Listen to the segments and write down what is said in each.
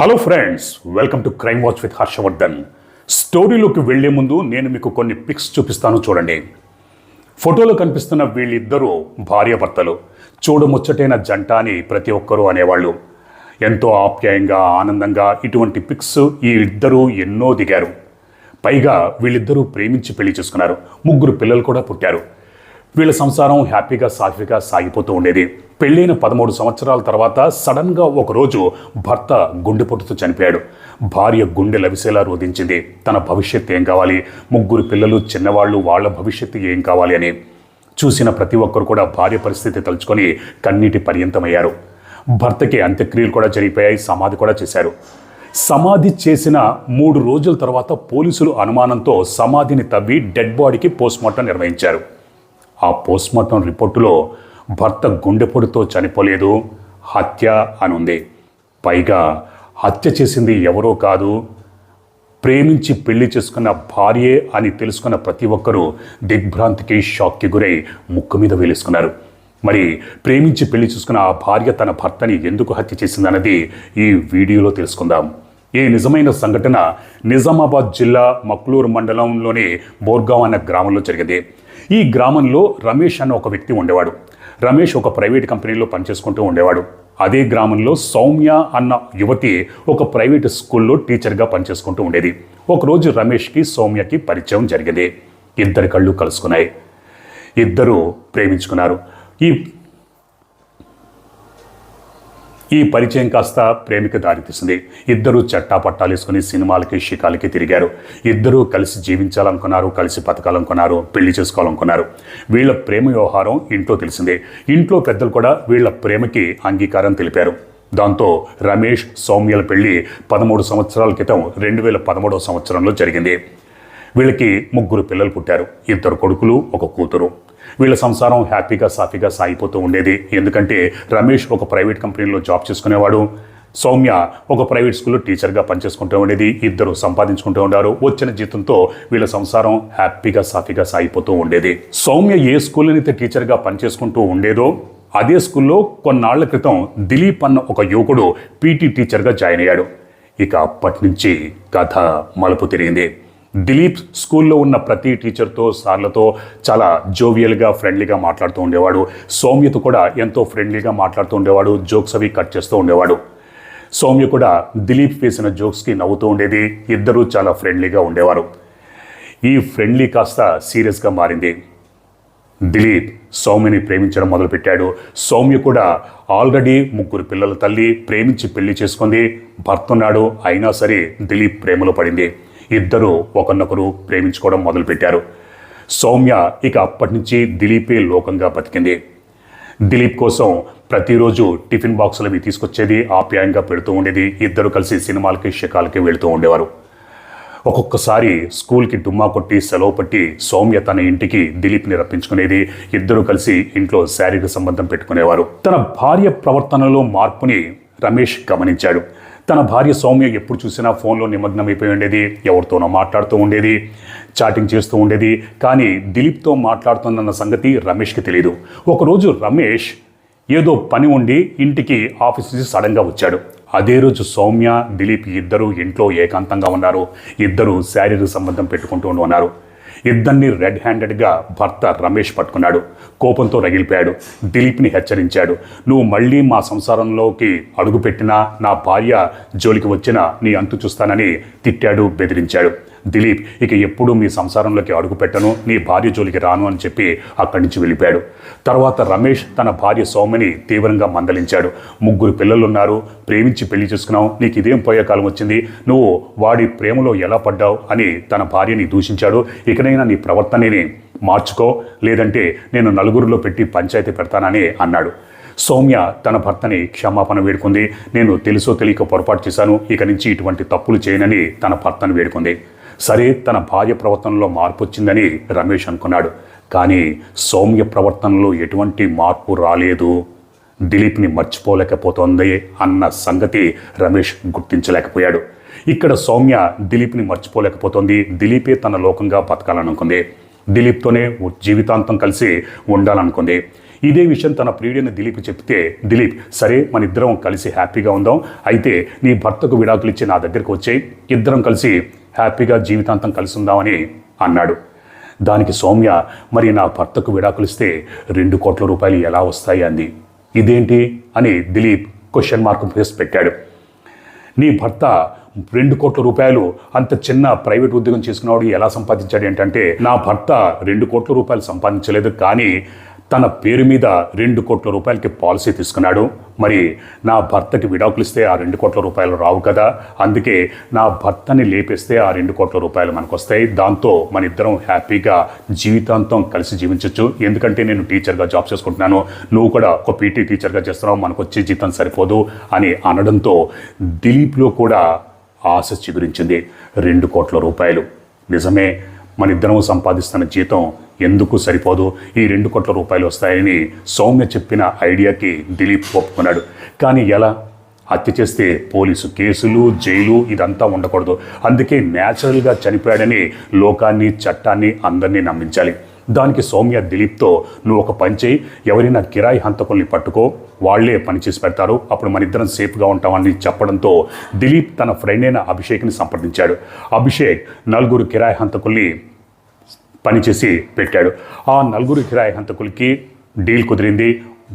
Hello friends welcome to crime watch with Harshavardhan స్టోరీలోకి వెళ్ళే ముందు నేను మీకు కొన్ని పిక్స్ చూపిస్తాను చూడండి. ఫోటోలో కనిపిస్తున్న వీళ్ళిద్దరూ భార్యాభర్తలు. చూడముచ్చటైన జంట అని ప్రతి ఒక్కరూ అనేవాళ్ళు. ఎంతో ఆప్యాయంగా ఆనందంగా ఇటువంటి పిక్స్ ఈ ఇద్దరూ ఎన్నో దిగారు. పైగా వీళ్ళిద్దరూ ప్రేమించి పెళ్ళి చేసుకున్నారు. ముగ్గురు పిల్లలు కూడా పుట్టారు. వీళ్ళ సంసారం హ్యాపీగా సాఫీగా సాగిపోతూ ఉండేది. పెళ్ళైన పదమూడు సంవత్సరాల తర్వాత సడన్గా ఒకరోజు భర్త గుండెపోటుతో చనిపోయాడు. భార్య గుండె లవిసేలా రోధించింది. తన భవిష్యత్తు ఏం కావాలి? ముగ్గురు పిల్లలు చిన్నవాళ్ళు వాళ్ళ భవిష్యత్తు ఏం కావాలి అని. చూసిన ప్రతి ఒక్కరు కూడా భార్య పరిస్థితి తలుచుకొని కన్నీటి పర్యంతమయ్యారు. భర్తకి అంత్యక్రియలు కూడా జరిగిపోయాయి సమాధి కూడా చేశారు. సమాధి చేసిన మూడు రోజుల తర్వాత పోలీసులు అనుమానంతో సమాధిని తవ్వి డెడ్ బాడీకి పోస్ట్మార్టం నిర్వహించారు. ఆ పోస్ట్మార్టం రిపోర్టులో భర్త గుండెపోటుతో చనిపోలేదు హత్య అని ఉంది పైగా హత్య చేసింది ఎవరో కాదు ప్రేమించి పెళ్ళి చేసుకున్న భార్యే అని తెలుసుకున్న ప్రతి ఒక్కరూ దిగ్భ్రాంతికి షాక్కి గురై ముక్కు మీద వేలేసుకున్నారు. మరి ప్రేమించి పెళ్ళి చేసుకున్న ఆ భార్య తన భర్తని ఎందుకు హత్య చేసిందన్నది ఈ వీడియోలో తెలుసుకుందాం. ఈ నిజమైన సంఘటన నిజామాబాద్ జిల్లా మక్లూరు మండలంలోని బోర్గావ్ అన్న గ్రామంలో జరిగింది. ఈ గ్రామంలో రమేష్ అన్న ఒక వ్యక్తి ఉండేవాడు. రమేష్ ఒక ప్రైవేట్ కంపెనీలో పనిచేసుకుంటూ ఉండేవాడు. అదే గ్రామంలో సౌమ్య అన్న యువతి ఒక ప్రైవేట్ స్కూల్లో టీచర్గా పనిచేసుకుంటూ ఉండేది. ఒకరోజు రమేష్కి సౌమ్యకి పరిచయం జరిగింది. ఇద్దరి కళ్ళు కలుసుకున్నాయి. ఇద్దరు ప్రేమించుకున్నారు. ఈ ఈ పరిచయం కాస్త ప్రేమిక దారితీసింది ఇద్దరు చట్టా పట్టాలేసుకుని సినిమాలకి షికాలకి తిరిగారు. ఇద్దరూ కలిసి జీవించాలనుకున్నారు కలిసి బతకాలనుకున్నారు పెళ్ళి చేసుకోవాలనుకున్నారు. వీళ్ళ ప్రేమ వ్యవహారం ఇంట్లో తెలిసిందే. ఇంట్లో పెద్దలు కూడా వీళ్ళ ప్రేమకి అంగీకారం తెలిపారు. దాంతో రమేష్ సౌమ్యల పెళ్ళి పదమూడు సంవత్సరాల క్రితం రెండు వేల పదమూడవ సంవత్సరంలో జరిగింది. వీళ్ళకి ముగ్గురు పిల్లలు పుట్టారు. ఇద్దరు కొడుకులు ఒక కూతురు. వీళ్ళ సంసారం హ్యాపీగా సాఫీగా సాగిపోతూ ఉండేది. ఎందుకంటే రమేష్ ఒక ప్రైవేట్ కంపెనీలో జాబ్ చేసుకునేవాడు. సౌమ్య ఒక ప్రైవేట్ స్కూల్లో టీచర్గా పనిచేసుకుంటూ ఉండేది. ఇద్దరు సంపాదించుకుంటూ ఉండారు. వచ్చిన జీతంతో వీళ్ళ సంసారం హ్యాపీగా సాఫీగా సాగిపోతూ ఉండేది. సౌమ్య ఏ స్కూల్లోనైతే టీచర్గా పనిచేసుకుంటూ ఉండేదో అదే స్కూల్లో కొన్నాళ్ళ క్రితం దిలీప్ అన్న ఒక యువకుడు పీటీ టీచర్గా జాయిన్ అయ్యాడు. ఇక అప్పటి నుంచి కథ మలుపు తిరిగింది. దిలీప్ స్కూల్లో ఉన్న ప్రతి టీచర్తో సార్లతో చాలా జోవియల్గా ఫ్రెండ్లీగా మాట్లాడుతూ ఉండేవాడు. సౌమ్యతో కూడా ఎంతో ఫ్రెండ్లీగా మాట్లాడుతూ ఉండేవాడు. జోక్స్ అవి కట్ చేస్తూ ఉండేవాడు. సౌమ్య కూడా దిలీప్ వేసిన జోక్స్కి నవ్వుతూ ఉండేది. ఇద్దరూ చాలా ఫ్రెండ్లీగా ఉండేవారు. ఈ ఫ్రెండ్లీ కాస్త సీరియస్గా మారింది. దిలీప్ సౌమ్యని ప్రేమించడం మొదలుపెట్టాడు. సౌమ్య కూడా ఆల్రెడీ ముగ్గురు పిల్లల తల్లి ప్రేమించి పెళ్ళి చేసుకుంది. భర్తున్నాడు అయినా సరే దిలీప్ ప్రేమలో పడింది. ఇద్దరూ ఒకరినొకరు ప్రేమించుకోవడం మొదలుపెట్టారు. సౌమ్య ఇక అప్పటి నుంచి దిలీపే లోకంగా బతికింది. దిలీప్ కోసం ప్రతిరోజు టిఫిన్ బాక్సులు అవి తీసుకొచ్చేది ఆప్యాయంగా పెడుతూ ఉండేది. ఇద్దరు కలిసి సినిమాలకి షికాలకి వెళుతూ ఉండేవారు. ఒక్కొక్కసారి స్కూల్కి డుమ్మా కొట్టి సెలవు పట్టి సౌమ్య తన ఇంటికి దిలీప్ని రప్పించుకునేది. ఇద్దరు కలిసి ఇంట్లో శారీరక సంబంధం పెట్టుకునేవారు. తన భార్య ప్రవర్తనలో మార్పుని రమేష్ గమనించాడు. తన భార్య సౌమ్య ఎప్పుడు చూసినా ఫోన్లో నిమగ్నమైపోయి ఉండేది ఎవరితోనో మాట్లాడుతూ ఉండేది చాటింగ్ చేస్తూ ఉండేది. కానీ దిలీప్తో మాట్లాడుతుందన్న సంగతి రమేష్కి తెలియదు ఒకరోజు రమేష్ ఏదో పని ఉండి ఇంటికి ఆఫీస్ నుంచి సడన్గా వచ్చాడు. అదే రోజు సౌమ్య దిలీప్ ఇద్దరు ఇంట్లో ఏకాంతంగా ఉన్నారు. ఇద్దరు శారీరక సంబంధం పెట్టుకుంటూ ఉన్నారు. ఇద్దరిని రెడ్ హ్యాండెడ్గా భర్త రమేష్ పట్టుకున్నాడు. కోపంతో రగిలిపోయాడు. దిలీప్ని హెచ్చరించాడు. నువ్వు మళ్ళీ మా సంసారంలోకి అడుగుపెట్టినా నా భార్య జోలికి వచ్చినా నీ అంతు చూస్తానని తిట్టాడు బెదిరించాడు. దిలీప్ ఇక ఎప్పుడూ మీ సంసారంలోకి అడుగు పెట్టను నీ భార్య జోలికి రాను అని చెప్పి అక్కడి నుంచి వెళ్ళిపోయాడు. తర్వాత రమేష్ తన భార్య సౌమిని తీవ్రంగా మందలించాడు. ముగ్గురు పిల్లలున్నారు. ప్రేమించి పెళ్ళి చేసుకున్నావు. నీకు ఇదేం పోయే కాలం వచ్చింది? నువ్వు వాడి ప్రేమలో ఎలా పడ్డావు? అని తన భార్యని దూషించాడు. ఇకనైనా నీ ప్రవర్తనని మార్చుకో. లేదంటే నేను నలుగురిలో పెట్టి పంచాయతీ పెడతానని అన్నాడు. సౌమ్య తన భర్తని క్షమాపణ వేడుకుంది. నేను తెలుసో తెలియక పొరపాటు చేశాను. ఇక నుంచి ఇటువంటి తప్పులు చేయనని తన భర్తను వేడుకుంది. సరే తన భార్య ప్రవర్తనలో మార్పు వచ్చిందని రమేష్ అనుకున్నాడు. కానీ సౌమ్య ప్రవర్తనలో ఎటువంటి మార్పు రాలేదు. దిలీప్ని మర్చిపోలేకపోతోంది అన్న సంగతి రమేష్ గుర్తించలేకపోయాడు. ఇక్కడ సౌమ్య దిలీప్ని మర్చిపోలేకపోతోంది. దిలీపే తన లోకంగా బతకాలనుకుంది. దిలీప్తోనే జీవితాంతం కలిసి ఉండాలనుకుంది. ఇదే విషయం తన ప్రియుడైన దిలీప్ చెప్తే దిలీప్ సరే మన ఇద్దరం కలిసి హ్యాపీగా ఉందాం. అయితే నీ భర్తకు విడాకులు ఇచ్చి నా దగ్గరకు వచ్చాయి. ఇద్దరం కలిసి హ్యాపీగా జీవితాంతం కలిసి ఉందామని అన్నాడు. దానికి సౌమ్య మరి నా భర్తకు విడాకులిస్తే రెండు కోట్ల రూపాయలు ఎలా వస్తాయి? అంది. ఇదేంటి? అని దిలీప్ క్వశ్చన్ మార్క్ ఫేస్ పెట్టాడు. నీ భర్త రెండు కోట్ల రూపాయలు అంత చిన్న ప్రైవేట్ ఉద్యోగం చేసుకున్నవాడు ఎలా సంపాదించాడు? ఏంటంటే నా భర్త రెండు కోట్ల రూపాయలు సంపాదించలేదు కానీ తన పేరు మీద రెండు కోట్ల రూపాయలకి పాలసీ తీసుకున్నాడు. మరి నా భర్తకి విడాకులు ఇస్తే ఆ రెండు కోట్ల రూపాయలు రావు కదా. అందుకే నా భర్తని లేపేస్తే ఆ రెండు కోట్ల రూపాయలు మనకు వస్తాయి దాంతో మన ఇద్దరం హ్యాపీగా జీవితాంతం కలిసి జీవించవచ్చు ఎందుకంటే నేను టీచర్గా జాబ్ చేసుకుంటున్నాను. నువ్వు కూడా ఒక పీటీ టీచర్గా చేస్తున్నావు. మనకు వచ్చే జీతం సరిపోదు అని అనడంతో దిలీప్లో కూడా ఆశ చిగురించింది. రెండు కోట్ల రూపాయలు. నిజమే మన ఇద్దరం సంపాదిస్తున్న జీతం ఎందుకు సరిపోదు? ఈ రెండు కోట్ల రూపాయలు వస్తాయని సౌమ్య చెప్పిన ఐడియాకి దిలీప్ ఒప్పుకున్నాడు. కానీ ఎలా? హత్య చేస్తే పోలీసు కేసులు జైలు ఇదంతా ఉండకూడదు. అందుకే న్యాచురల్గా చనిపోయాడని లోకాన్ని చట్టాన్ని అందరినీ నమ్మించాలి. దానికి సౌమ్య దిలీప్తో నువ్వు ఒక పని చేయి. ఎవరైనా కిరాయి హంతకుల్ని పట్టుకో. వాళ్ళే పని చేసి పెడతారు. అప్పుడు మన ఇద్దరం సేఫ్గా ఉంటామని చెప్పడంతో దిలీప్ తన ఫ్రెండ్ అయిన అభిషేక్ని సంప్రదించాడు. అభిషేక్ నలుగురు కిరాయి హంతకుల్ని పనిచేసి పెట్టాడు. ఆ నలుగురు కిరాయి హంతకులకి డీల్ కుదిరింది.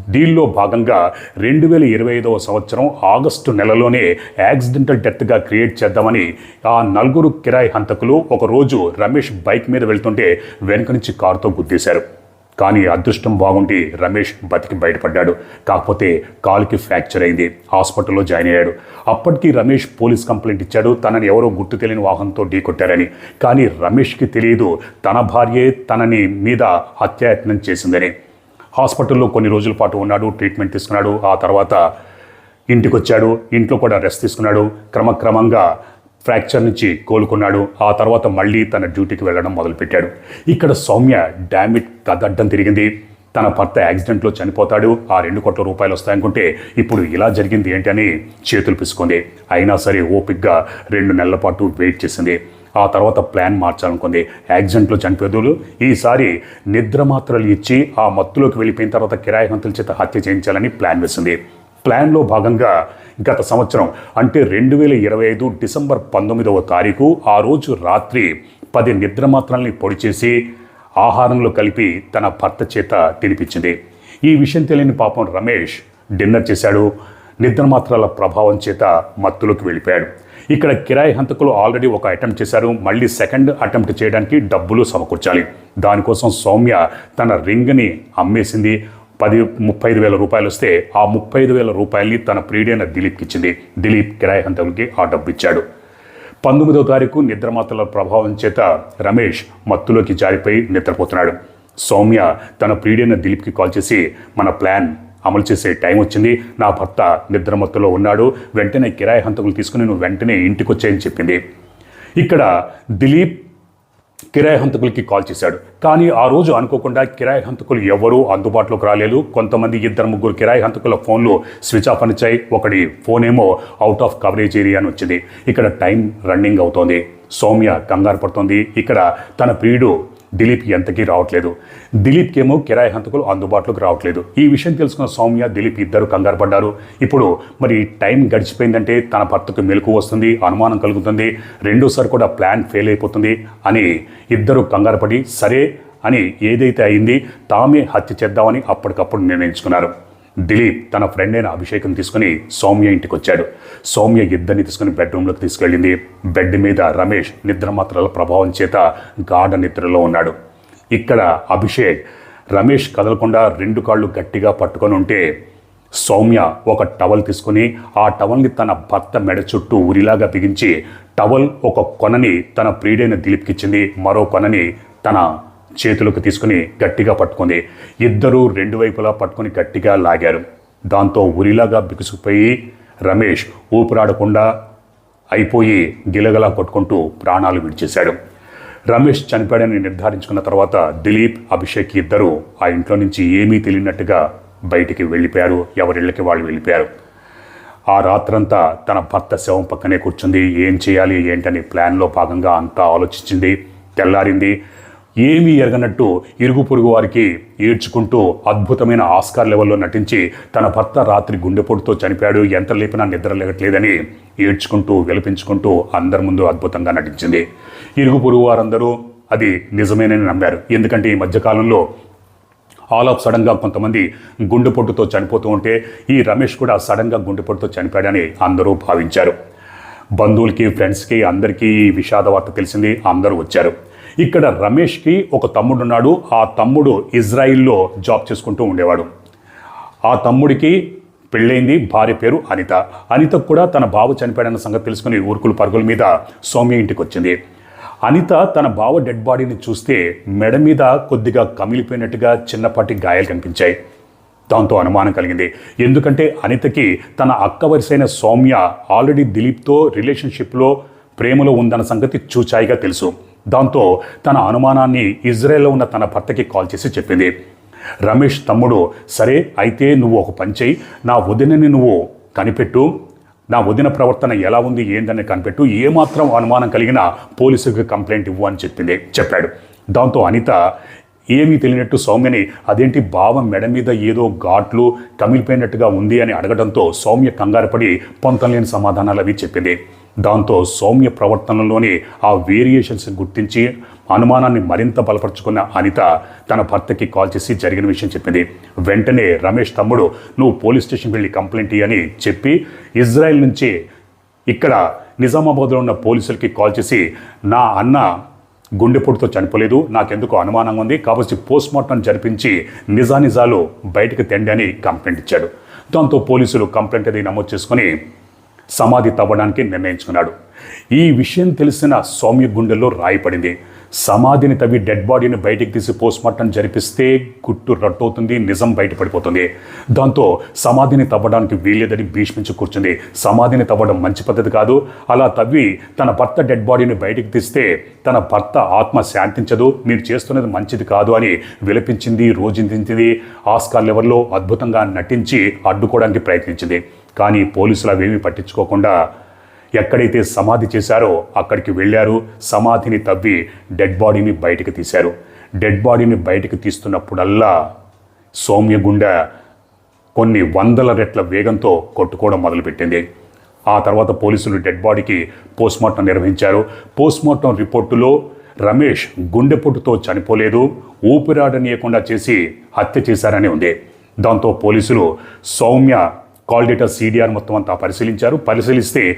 డీల్లో భాగంగా రెండు వేల ఇరవై ఐదవ సంవత్సరం ఆగస్టు నెలలోనే యాక్సిడెంటల్ డెత్గా క్రియేట్ చేద్దామని ఆ నలుగురు కిరాయి హంతకులు ఒకరోజు రమేష్ బైక్ మీద వెళ్తుంటే వెనుక నుంచి కారుతో గుద్దేశారు. కానీ అదృష్టం బాగుండి రమేష్ బతికి బయటపడ్డాడు. కాకపోతే కాలుకి ఫ్రాక్చర్ అయింది. హాస్పిటల్లో జాయిన్ అయ్యాడు. అప్పటికి రమేష్ పోలీస్ కంప్లైంట్ ఇచ్చాడు. తనని ఎవరో గుర్తు తెలియని వాహనంతో ఢీకొట్టారని కానీ రమేష్కి తెలియదు తన భార్యే తనని మీద హత్యాయత్నం చేసిందని. హాస్పిటల్లో కొన్ని రోజుల పాటు ఉన్నాడు ట్రీట్మెంట్ తీసుకున్నాడు. ఆ తర్వాత ఇంటికి వచ్చాడు ఇంట్లో కూడా రెస్ట్ తీసుకున్నాడు. క్రమక్రమంగా ఫ్రాక్చర్ నుంచి కోలుకున్నాడు. ఆ తర్వాత మళ్ళీ తన డ్యూటీకి వెళ్ళడం మొదలుపెట్టాడు. ఇక్కడ సౌమ్య డామిట్ కదడ్డం తిరిగింది. తన భర్త యాక్సిడెంట్లో చనిపోతాడు. ఆ రెండు కోట్ల రూపాయలు వస్తాయనుకుంటే ఇప్పుడు ఇలా జరిగింది ఏంటి అని చేతులు పిసుకుంది. అయినా సరే ఓపిక్గా రెండు నెలల పాటు వెయిట్ చేసింది. ఆ తర్వాత ప్లాన్ మార్చాలనుకుంది. యాక్సిడెంట్లో చనిపోయేదులు ఈసారి నిద్ర మాత్రలు ఇచ్చి ఆ మత్తులోకి వెళ్ళిపోయిన తర్వాత కిరాయి హంతుల చేత హత్య చేయించాలని ప్లాన్ వేసింది. ప్లాన్లో భాగంగా గత సంవత్సరం అంటే రెండు వేల ఇరవై ఐదు డిసెంబర్ పంతొమ్మిదవ తారీఖు ఆ రోజు రాత్రి పది నిద్రమాత్రల్ని పొడి చేసి ఆహారంలో కలిపి తన భర్త చేత తినిపించింది. ఈ విషయం తెలియని పాపం రమేష్ డిన్నర్ చేశాడు నిద్ర మాత్రల ప్రభావం చేత మత్తులోకి వెళ్ళిపోయాడు. ఇక్కడ కిరాయి హంతకులు ఆల్రెడీ ఒక అటెంప్ట్ చేశారు మళ్ళీ సెకండ్ అటెంప్ట్ చేయడానికి డబ్బులు సమకూర్చాలి. దానికోసం సౌమ్య తన రింగ్ని అమ్మేసింది పది ముప్పై ఐదు వేల రూపాయలు వస్తే ఆ ముప్పై ఐదు వేల రూపాయల్ని తన ప్రియుడైన దిలీప్కి ఇచ్చింది. దిలీప్ కిరాయి హంతకులకి ఆ డబ్బు ఇచ్చాడు పంతొమ్మిదవ తారీఖు నిద్రమాతల ప్రభావం చేత రమేష్ మత్తులోకి జారిపోయి నిద్రపోతున్నాడు. సౌమ్య తన ప్రియుడైన దిలీప్కి కాల్ చేసి మన ప్లాన్ అమలు చేసే టైం వచ్చింది. నా భర్త నిద్రమత్తులో ఉన్నాడు. వెంటనే కిరాయి హంతకులు తీసుకుని నువ్వు వెంటనే ఇంటికి వచ్చాయని చెప్పింది. ఇక్కడ దిలీప్ కిరాయి హంతకులకి కాల్ చేశాడు. కానీ ఆ రోజు అనుకోకుండా కిరాయి హంతకులు ఎవరూ అందుబాటులోకి రాలేదు. కొంతమంది ఇద్దరు ముగ్గురు కిరాయి హంతకుల ఫోన్లు స్విచ్ ఆఫ్ అనిచ్చాయి ఒకటి ఫోన్ ఏమో అవుట్ ఆఫ్ కవరేజ్ ఏరియా అని వచ్చింది. ఇక్కడ టైం రన్నింగ్ అవుతోంది. సౌమ్య కంగారు పడుతోంది. ఇక్కడ తన ప్రియుడు దిలీప్ ఎంతకీ రావట్లేదు. దిలీప్కి ఏమో కిరాయి హంతకులు అందుబాటులోకి రావట్లేదు. ఈ విషయం తెలుసుకున్న సౌమ్య దిలీప్ ఇద్దరు కంగారు పడ్డారు. ఇప్పుడు మరి టైం గడిచిపోయిందంటే తన భర్తకు మెలకు వస్తుంది అనుమానం కలుగుతుంది రెండోసారి కూడా ప్లాన్ ఫెయిల్ అయిపోతుంది అని ఇద్దరు కంగారు పడి సరే అని ఏదైతే అయింది తామే హత్య చేద్దామని అప్పటికప్పుడు నిర్ణయించుకున్నారు. దిలీప్ తన ఫ్రెండ్ అయిన అభిషేకం తీసుకుని సౌమ్య ఇంటికి వచ్చాడు సౌమ్య ఇద్దరిని తీసుకుని బెడ్రూమ్లోకి తీసుకెళ్ళింది. బెడ్ మీద రమేష్ నిద్రమాత్రల ప్రభావం చేత గాఢ నిద్రలో ఉన్నాడు. ఇక్కడ అభిషేక్ రమేష్ కదలకుండా రెండు కాళ్ళు గట్టిగా పట్టుకొని ఉంటే సౌమ్య ఒక టవల్ తీసుకుని ఆ టవల్ని తన భర్త మెడ చుట్టూ ఉరిలాగా బిగించి టవల్ ఒక కొనని తన ప్రియుడైన దిలీప్కి ఇచ్చింది మరో కొనని తన చేతులకు తీసుకుని గట్టిగా పట్టుకుంది. ఇద్దరూ రెండు వైపులా పట్టుకుని గట్టిగా లాగారు. దాంతో ఉరిలాగా బిగుసుకుపోయి రమేష్ ఊపిరాడకుండా అయిపోయి గిలగలా కొట్టుకుంటూ ప్రాణాలు విడిచేశాడు. రమేష్ చనిపోయాడని నిర్ధారించుకున్న తర్వాత దిలీప్ అభిషేక్ ఇద్దరు ఆ ఇంట్లో నుంచి ఏమీ తెలియనట్టుగా బయటికి వెళ్ళిపోయారు. ఎవరిళ్ళకి వాళ్ళు వెళ్ళిపోయారు. ఆ రాత్రంతా తన భర్త శవం పక్కనే కూర్చుంది. ఏం చేయాలి ఏంటని ప్లాన్లో భాగంగా అంతా ఆలోచించింది. తెల్లారింది. ఏమీ ఎరగనట్టు ఇరుగు పొరుగు వారికి ఏడ్చుకుంటూ అద్భుతమైన ఆస్కార్ లెవెల్లో నటించి తన భర్త రాత్రి గుండెపోటుతో చనిపోయాడు. ఎంత లేపినా నిద్ర లేవట్లేదని ఏడ్చుకుంటూ విలపించుకుంటూ అందరి ముందు అద్భుతంగా నటించింది. ఇరుగు పొరుగు వారందరూ అది నిజమేనని నమ్మారు. ఎందుకంటే ఈ మధ్యకాలంలో ఆల్ ఆఫ్ సడన్గా కొంతమంది గుండెపోటుతో చనిపోతూ ఉంటే ఈ రమేష్ కూడా సడన్గా గుండెపోటుతో చనిపోయాడని అందరూ భావించారు. బంధువులకి ఫ్రెండ్స్కి అందరికీ ఈ విషాద వార్త తెలిసింది. అందరూ వచ్చారు. ఇక్కడ రమేష్కి ఒక తమ్ముడు ఉన్నాడు ఆ తమ్ముడు ఇజ్రాయిల్లో జాబ్ చేసుకుంటూ ఉండేవాడు. ఆ తమ్ముడికి పెళ్ళైంది భార్య పేరు అనిత. అనితకు కూడా తన బావ చనిపోయాడన్న సంగతి తెలుసుకుని ఊరుకులు పరుగుల మీద సౌమ్య ఇంటికి వచ్చింది అనిత తన బావ డెడ్ బాడీని చూస్తే మెడ మీద కొద్దిగా కమిలిపోయినట్టుగా చిన్నపాటి గాయాలు కనిపించాయి. దాంతో అనుమానం కలిగింది. ఎందుకంటే అనితకి తన అక్క వరుసైన సౌమ్య ఆల్రెడీ దిలీప్తో రిలేషన్షిప్లో ప్రేమలో ఉందన్న సంగతి చూచాయిగా తెలుసు. దాంతో తన అనుమానాన్ని ఇజ్రాయెల్లో ఉన్న తన భర్తకి కాల్ చేసి చెప్పింది. రమేష్ తమ్ముడు సరే అయితే నువ్వు ఒక పని చేయి. నా వదినని నువ్వు కనిపెట్టు. నా వదిన ప్రవర్తన ఎలా ఉంది ఏందని కనిపెట్టు. ఏమాత్రం అనుమానం కలిగినా పోలీసులకు కంప్లైంట్ ఇవ్వు అని చెప్పింది చెప్పాడు. దాంతో అనిత ఏమీ తెలియనట్టు సౌమ్యని అదేంటి భావం మెడ మీద ఏదో ఘాట్లు కమిలిపోయినట్టుగా ఉంది అని అడగడంతో సౌమ్య కంగారుపడి పొంతలేని సమాధానాలు అవి చెప్పింది. దాంతో సౌమ్య ప్రవర్తనలోని ఆ వేరియేషన్స్ గుర్తించి అనుమానాన్ని మరింత బలపరుచుకున్న అనిత తన భర్తకి కాల్ చేసి జరిగిన విషయం చెప్పింది. వెంటనే రమేష్ తమ్ముడు నువ్వు పోలీస్ స్టేషన్కి వెళ్ళి కంప్లైంట్ ఇయ్యని చెప్పి ఇజ్రాయెల్ నుంచి ఇక్కడ నిజామాబాద్లో ఉన్న పోలీసులకి కాల్ చేసి నా అన్న గుండెపోటుతో చనిపోలేదు నాకెందుకు అనుమానంగా ఉంది కాబట్టి పోస్ట్ మార్టం జరిపించి నిజానిజాలు బయటకు తెండి అని కంప్లైంట్ ఇచ్చాడు. దాంతో పోలీసులు కంప్లైంట్ అది నమోదు చేసుకుని సమాధి తవ్వడానికి నిర్ణయించుకున్నాడు. ఈ విషయం తెలిసిన సౌమ్య గుండెల్లో రాయిపడింది సమాధిని తవ్వి డెడ్ బాడీని బయటికి తీసి పోస్ట్ మార్టం జరిపిస్తే గుట్టు రట్టవుతుంది నిజం బయటపడిపోతుంది. దాంతో సమాధిని తవ్వడానికి వీల్లేదని భీష్మించి కూర్చుంది. సమాధిని తవ్వడం మంచి పద్ధతి కాదు. అలా తవ్వి తన భర్త డెడ్ బాడీని బయటికి తీస్తే తన భర్త ఆత్మ శాంతించదు మీరు చేస్తున్నది మంచిది కాదు అని విలపించింది రోజుందించింది. ఆస్కార్ లెవెల్లో అద్భుతంగా నటించి అడ్డుకోవడానికి ప్రయత్నించింది. కానీ పోలీసులు అవేమీ పట్టించుకోకుండా ఎక్కడైతే సమాధి చేశారో అక్కడికి వెళ్ళారు. సమాధిని తవ్వి డెడ్ బాడీని బయటికి తీశారు. డెడ్ బాడీని బయటికి తీస్తున్నప్పుడల్లా సౌమ్య గుండె కొన్ని వందల రెట్ల వేగంతో కొట్టుకోవడం మొదలుపెట్టింది. ఆ తర్వాత పోలీసులు డెడ్ బాడీకి పోస్ట్మార్టం నిర్వహించారు. పోస్ట్మార్టం రిపోర్టులో రమేష్ గుండెపోటుతో చనిపోలేదు. ఊపిరాడనీయకుండా చేసి హత్య చేశారని ఉంది. దాంతో పోలీసులు సౌమ్య కాల్ డేటా సీడీఆర్ మొత్తం అంతా పరిశీలించారు. పరిశీలిస్తే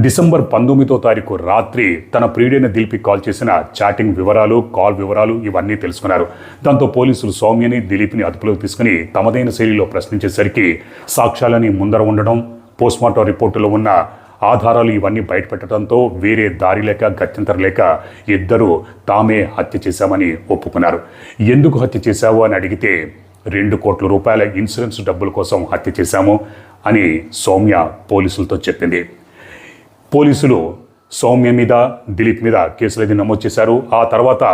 డిసెంబర్ పంతొమ్మిదో తారీఖు రాత్రి తన ప్రియుడైన దిల్పి కాల్ చేసిన చాటింగ్ వివరాలు కాల్ వివరాలు ఇవన్నీ తెలుసుకున్నారు. దాంతో పోలీసులు సౌమ్యని దిలీప్ని అదుపులోకి తీసుకుని తమదైన శైలిలో ప్రశ్నించేసరికి సాక్ష్యాలని ముందర ఉండడం పోస్ట్మార్టం రిపోర్టులో ఉన్న ఆధారాలు ఇవన్నీ బయటపెట్టడంతో వేరే దారి లేక గత్యంతరం లేక ఇద్దరు తామే హత్య చేశామని ఒప్పుకున్నారు. ఎందుకు హత్య చేశావు అని అడిగితే రెండు కోట్ల రూపాయల ఇన్సూరెన్స్ డబ్బుల కోసం హత్య చేశాము. అని సౌమ్య పోలీసులతో చెప్పింది. పోలీసులు సౌమ్య మీద దిలీప్ మీద కేసులు అయితే నమోదు చేశారు. ఆ తర్వాత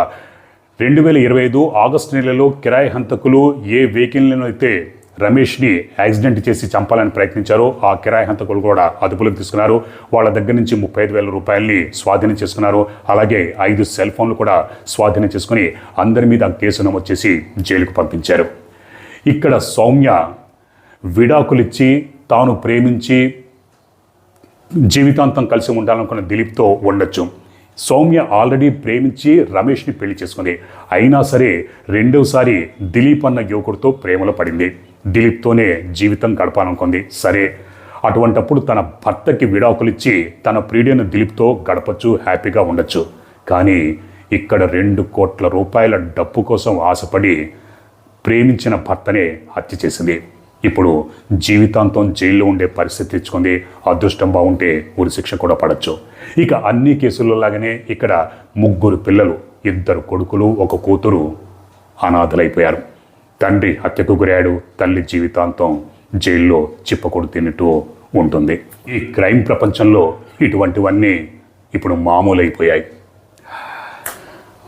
రెండు వేల ఇరవై ఐదు ఆగస్టు నెలలో కిరాయి హంతకులు ఏ వెహికల్ను అయితే రమేష్ని యాక్సిడెంట్ చేసి చంపాలని ప్రయత్నించారో ఆ కిరాయి హంతకులు కూడా అదుపులోకి తీసుకున్నారు. వాళ్ళ దగ్గర నుంచి ముప్పై ఐదు వేల రూపాయలని స్వాధీనం చేసుకున్నారు. అలాగే ఐదు సెల్ ఫోన్లు కూడా స్వాధీనం చేసుకుని అందరి మీద కేసు నమోదు చేసి జైలుకు పంపించారు. ఇక్కడ సౌమ్య విడాకులిచ్చి తాను ప్రేమించి జీవితాంతం కలిసి ఉండాలనుకున్న దిలీప్తో ఉండొచ్చు. సౌమ్య ఆల్రెడీ ప్రేమించి రమేష్ని పెళ్ళి చేసుకుంది. అయినా సరే రెండవసారి దిలీప్ అన్న యువకుడితో ప్రేమలో పడింది. దిలీప్తోనే జీవితం గడపాలనుకుంది. సరే అటువంటప్పుడు తన భర్తకి విడాకులిచ్చి తన ప్రియుడైన దిలీప్తో గడపచ్చు హ్యాపీగా ఉండొచ్చు. కానీ ఇక్కడ రెండు కోట్ల రూపాయల డబ్బు కోసం ఆశపడి ప్రేమించిన భర్తనే హత్య చేసింది. ఇప్పుడు జీవితాంతం జైల్లో ఉండే పరిస్థితి తెచ్చుకుంది అదృష్టం బాగుంటే ఉరిశిక్ష కూడా పడచ్చు. ఇక అన్ని కేసుల్లో లాగానే ఇక్కడ ముగ్గురు పిల్లలు ఇద్దరు కొడుకులు ఒక కూతురు అనాథలైపోయారు. తండ్రి హత్యకు గురయ్యాడు తల్లి జీవితాంతం జైల్లో చిప్పకొడు తిన్నట్టు ఉంటుంది. ఈ క్రైమ్ ప్రపంచంలో ఇటువంటివన్నీ ఇప్పుడు మామూలైపోయాయి.